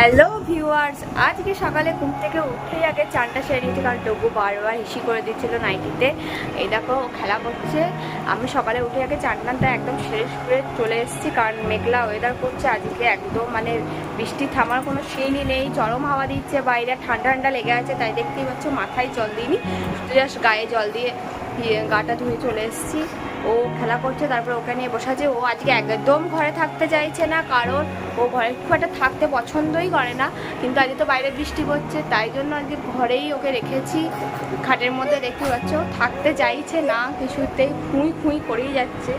Hello viewers আজকে সকালে ঘুম থেকে উঠতেই আগে চানটা সেরে নিয়েছি কারণ ডগু বারবার হিসি করে দিচ্ছিল নাইটিতে। এই দেখো খেলা করছে আমি সকালে উঠে আগে চান টানটা একদম সেরে সুরে চলে এসেছি কারণ মেঘলা ওয়েদার করছে। আজকে একদম মানে বৃষ্টি থামার কোনো সিনই নেই। চরম হাওয়া দিচ্ছে বাইরে ঠান্ডা ঠান্ডা লেগে আছে তাই দেখতেই পাচ্ছ মাথায় জল দিইনি। জাস্ট গায়ে জল দিয়ে ইয়ে, গাটা ধুয়ে চলে এসেছি। ও খেলা করছে, তারপর ওকে নিয়ে বসে ও আজকে একদম ঘরে থাকতে চাইছে না, কারণ ও ঘরে খুব একটা থাকতে পছন্দই করে না। কিন্তু আজকে তো বাইরে বৃষ্টি পড়ছে, তাই জন্য আজকে ঘরেই ওকে রেখেছি। খাটের মধ্যে দেখতে পাচ্ছ থাকতে চাইছে না, কিছুতেই খুঁই খুঁই করেই যাচ্ছে।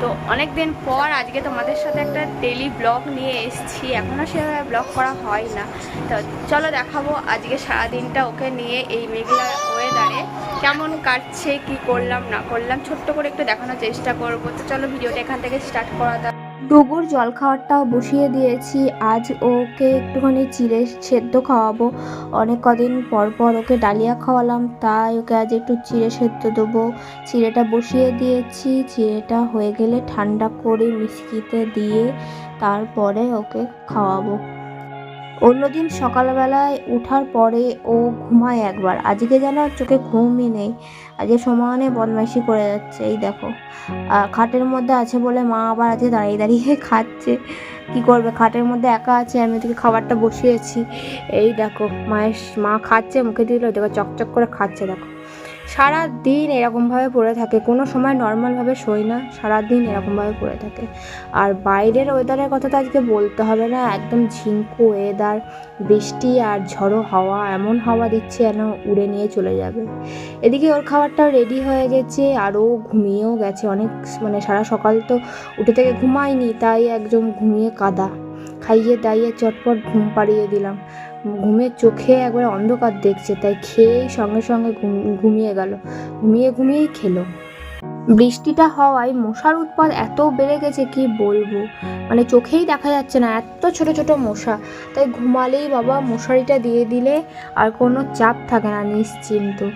তো অনেক দিন পর আজকে তোমাদের সাথে একটা ডেলি ব্লগ নিয়ে এসেছি এখনও সেভাবে ব্লগ করা হয় না। তো চলো দেখাবো আজকে সারাদিনটা ওকে নিয়ে এই মেঘলা ওয়েদারে কেমন কাটছে, কি করলাম, না করলাম, ছোট্ট করে একটু দেখানোর চেষ্টা করব। তো চলো ভিডিওটা এখান থেকে স্টার্ট করা যাক। ডুগুর জল খাওয়ারটাও বসিয়ে দিয়েছি। আজ ওকে একটুখানি চিড়ে সেদ্ধ খাওয়াবো। অনেক কদিন পর পর ওকে ডালিয়া খাওয়ালাম, তাই ওকে আজ একটু চিড়ে সেদ্ধ দেবো। চিড়েটা বসিয়ে দিয়েছি, চিড়েটা হয়ে গেলে ঠান্ডা করে মিষ্টিতে দিয়ে তারপরে ওকে খাওয়াবো। অন্যদিন সকালবেলায় ওঠার পরে ও ঘুমায় একবার। আজকে যেন চোখে ঘুমই নেই। আজকে সমানে বদমাইশি করে যাচ্ছে, এই দেখো। খাটের মধ্যে আছে বলে মা আবার আজকে দাঁড়িয়ে দাঁড়িয়ে খাচ্ছে। কি করবে? খাটের মধ্যে একা আছে, আমি ওদিকে খাবারটা বসিয়েছি। এই দেখো, মায়ের মা খাচ্ছে, মুখে দিল দেখো চকচক করে খাচ্ছে, দেখো। সারা দিন এরকমভাবে পড়ে থাকে। কোনো সময় নর্মালভাবে শোয় না সারা দিন এরকমভাবে পড়ে থাকে। আর বাইরের ওয়েদারের কথা তো আজকে বলতে হবে না একদম ঝিঙ্কু ওয়েদার বৃষ্টি আর ঝড়ো হাওয়া এমন হাওয়া দিচ্ছে যেন উড়ে নিয়ে চলে যাবে। এদিকে ওর খাবারটাও রেডি হয়ে গেছে আর ও ঘুমিয়েও গেছে অনেক মানে সারা সকাল তো উঠে থেকে ঘুমায়নি তাই একদম ঘুমিয়ে কাদা। খাইয়ে দাইয়ে চটপট ঘুম পাড়িয়ে দিলাম। ঘুমের চোখে একবার অন্ধকার দেখছে, তাই খেয়েই সঙ্গে সঙ্গে ঘুম- ঘুমিয়ে গেল। ঘুমিয়ে ঘুমিয়েই খেলো। বৃষ্টিটা হওয়ায় মশার উৎপাদ এত বেড়ে গেছে, কি বলব? মানে চোখেই দেখা যাচ্ছে না, এত ছোট ছোট মশা। তাই ঘুমালেই বাবা মশারিটা দিয়ে দিলে আর কোনো চাপ থাকে না, নিশ্চিন্ত।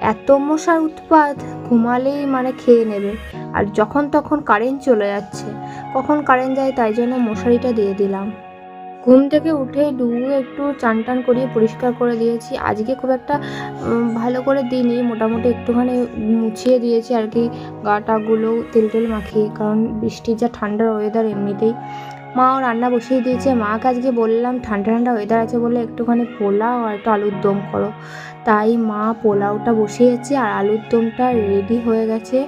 এত মশার উৎপাত, ঘুমালেই মানে খেয়ে নেবে। আর যখন তখন কারেন্ট চলে যাচ্ছে। কখন কারেন্ট যায় তাই জন্য মশারিটা দিয়ে দিলাম। ঘুম থেকে উঠে ডুবু একটু চান টান করিয়ে পরিষ্কার করে দিয়েছি। আজকে খুব একটা ভালো করে দিইনি। মোটামুটি একটুখানি মুছিয়ে দিয়েছি আর কি। গাটাগুলো তেল টেল মাখিয়ে। কারণ বৃষ্টির যা ঠান্ডার ওয়েদার এমনিতেই মাও রান্না বসিয়ে দিয়েছে। মাকে আজকে বললাম, ঠান্ডা ঠান্ডা ওয়েদার আছে বলে একটুখানি পোলাও আর একটু আলুর দম করো। তাই মা পোলাওটা বসিয়েছে আর আলুর দমটা রেডি হয়ে গেছে।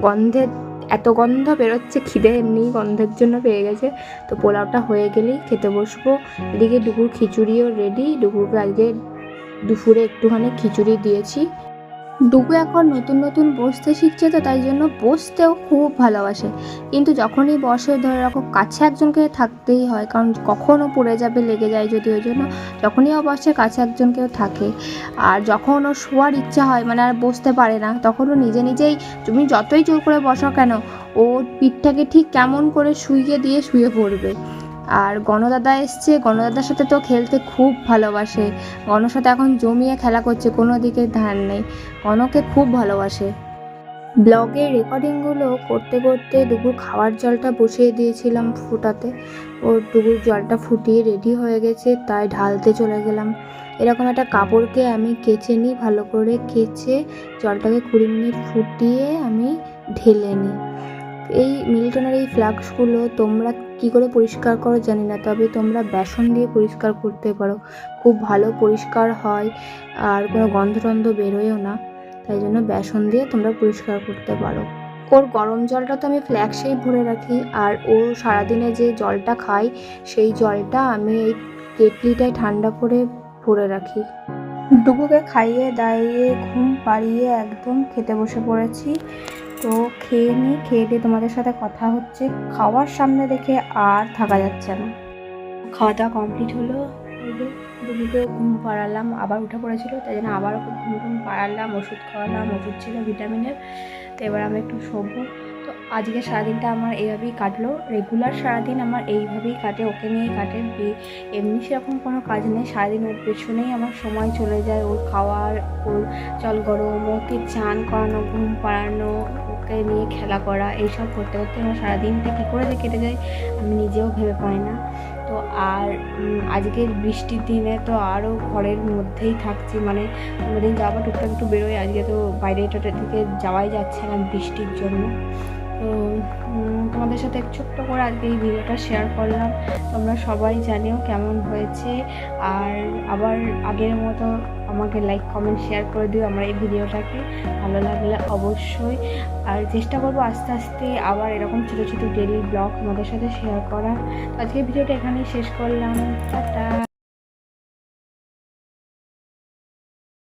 গন্ধে, এত গন্ধ বেরোচ্ছে, খিদে এমনি গন্ধের জন্য পেয়ে গেছে। তো পোলাওটা হয়ে গেলেই খেতে বসবো। এদিকে দুপুর খিচুড়িও রেডি দুপুরকে আজকে দুপুরে একটুখানি খিচুড়ি দিয়েছি। ডুবু এখন নতুন নতুন বসতে শিখছে তো তাই জন্য বসতেও খুব ভালোবাসে। কিন্তু যখনই বসে, ধরে রাখো কাছে একজনকে থাকতেই হয়, কারণ কখনও পড়ে যাবে, লেগে যায় যদি ওই জন্য, যখনই ও বসে কাছে একজনকেও থাকে। আর যখন ও শোয়ার ইচ্ছা হয় মানে আর বসতে পারে না, তখন ও নিজে নিজেই, তুমি যতই জোর করে বসো কেন, ও পিঠটাকে ঠিক কেমন করে শুইয়ে দিয়ে শুয়ে পড়বে। আর গণদাদা এসছে। গণদাদার সাথে তো খেলতে খুব ভালোবাসে। গণর সাথে এখন জমিয়ে খেলা করছে, কোনো দিকে ধ্যান নেই। গণকে খুব ভালোবাসে। ব্লগের রেকর্ডিংগুলো করতে করতে ডুবুর খাওয়ার জলটা বসিয়ে দিয়েছিলাম ফুটাতে। ও ডুবুর জলটা ফুটিয়ে রেডি হয়ে গেছে, তাই ঢালতে চলে গেলাম। এরকম একটা কাপড়কে আমি কেচে নিই, ভালো করে কেচে জলটাকে কুড়ি মিনিট ফুটিয়ে আমি ঢেলে নিই। এই মিল্টনের এই ফ্লাক্সগুলো তোমরা কি করে পরিষ্কার করো জানি না, তবে তোমরা বেসন দিয়ে পরিষ্কার করতে পারো। খুব ভালো পরিষ্কার হয় আর কোনো গন্ধ টন্ধ বেরোয়ও না, তাই জন্য বেসন দিয়ে তোমরা পরিষ্কার করতে পারো। ওর গরম জলটা তো আমি ফ্ল্যাক্সেই ভরে রাখি, আর ও সারাদিনে যে জলটা খায়, সেই জলটা আমি এই কেটলিটায় ঠান্ডা করে ভরে রাখি। ডুবুকে খাইয়ে দাইয়ে, ঘুম পাড়িয়ে একদম খেতে বসে পড়েছি। তো খেয়ে নিই খেয়ে দিয়ে তোমাদের সাথে কথা হচ্ছে। খাওয়ার সামনে দেখে আর থাকা যাচ্ছে না। খাওয়া দাওয়া কমপ্লিট হলো। এই ঘুম পাড়ালাম, আবার উঠে পড়েছিল, তাই জন্য আবার ঘুম ঘুম পাড়ালাম, ওষুধ খাওয়ালাম, ওষুধ ছিল ভিটামিনের তো এবার আমি একটু শোবো। আজকে সারাদিনটা আমার এইভাবেই কাটলো। রেগুলার সারাদিন আমার এইভাবেই কাটে, ওকে নিয়েই কাটে। এমনি সেরকম কোনো কাজ নেই। সারাদিন ওর পেছনেই আমার সময় চলে যায়। ওর খাওয়ার, ওর জল গরম, ওকে চান করানো, ঘুম পাড়ানো, ওকে নিয়ে খেলা করা, এইসব করতে করতে আমার সারাদিনটা কী করে যে কেটে যায় আমি নিজেও ভেবে পাই না। তো আর আজকের বৃষ্টির দিনে তো আরও ঘরের মধ্যেই থাকছি। মানে কোনোদিন যাব টুকটাক একটু বেরোয় আজকে তো বাইরে থেকে যাওয়াই যাচ্ছে না বৃষ্টির জন্য। তো তোমাদের সাথে ছোট্ট করে আজকে এই ভিডিওটা শেয়ার করলাম। তোমরা সবাই জানিও কেমন হয়েছে। আর আবার আগের মতো আমাকে লাইক কমেন্ট শেয়ার করে দিও আমার এই ভিডিওটাকে। ভালো লাগলে অবশ্যই। আর চেষ্টা করব আস্তে আস্তে আবার এরকম ছোটো ছোটো ডেলি ব্লগ তোমাদের সাথে শেয়ার করার। আজকে ভিডিওটা এখানেই শেষ করলাম। টাটা।